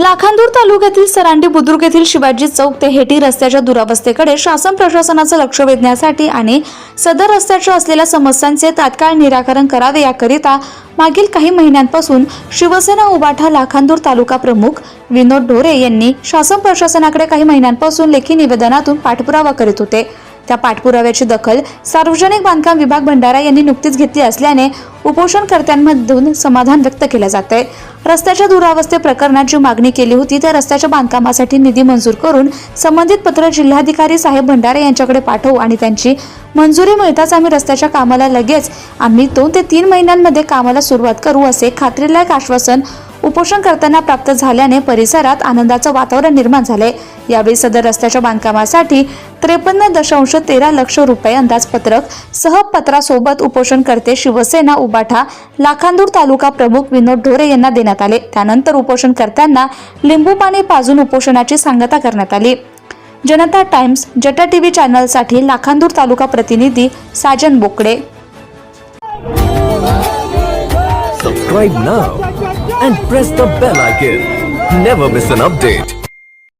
लाखांदूर तालुक्यातील सरांडी बुद्रुक येथील शिवाजी चौक ते हेटी रस्त्याच्या दुरावस्थेकडे शासन प्रशासनाचं लक्ष वेधण्यासाठी आणि सदर रस्त्याच्या असलेल्या समस्यांचे तात्काळ निराकरण करावे याकरिता मागील काही महिन्यांपासून शिवसेना उबाठा लाखांदूर तालुका प्रमुख विनोद ढोरे यांनी शासन प्रशासनाकडे काही महिन्यांपासून लेखी निवेदनातून पाठपुरावा करीत होते. त्या पाठपुराव्याची दखल सार्वजनिक बांधकाम विभाग भंडारा यांनी नुकतीच घेतली असल्याने उपोषणकर्त्यांमधून समाधान व्यक्त केलं जात आहे रस्त्याच्या दुरावस्थे प्रकरणात जी मागणी केली होती त्या रस्त्याच्या बांधकामासाठी निधी मंजूर करून संबंधित पत्र जिल्हाधिकारी साहेब भंडारे यांच्याकडे पाठवू आणि त्यांची मंजुरी मिळताच आम्ही रस्त्याच्या कामाला लगेच आम्ही दोन ते तीन महिन्यांमध्ये कामाला सुरुवात करू असे खात्रीलायक आश्वासन उपोषणकर्त्यांना प्राप्त झाल्याने परिसरात आनंदाचं वातावरण निर्माण झाले यावेळी सदर रस्त्याच्या बांधकामासाठी त्रेपन्न दशांश तेरा लक्ष रुपये अंदाजपत्रक सहपत्रासोबत उपोषणकर्ते शिवसेना उबाठा लाखांदूर तालुका प्रमुख विनोद ढोरे यांना देण्यात आले त्यानंतर उपोषणकर्त्यांना लिंबू पाणी पाजून उपोषणाची सांगता करण्यात आली जनता टाइम्स जटा टीव्ही चॅनलसाठी लाखांदूर तालुका प्रतिनिधी Sajan Bokade Subscribe now and press the bell icon. Never miss an update.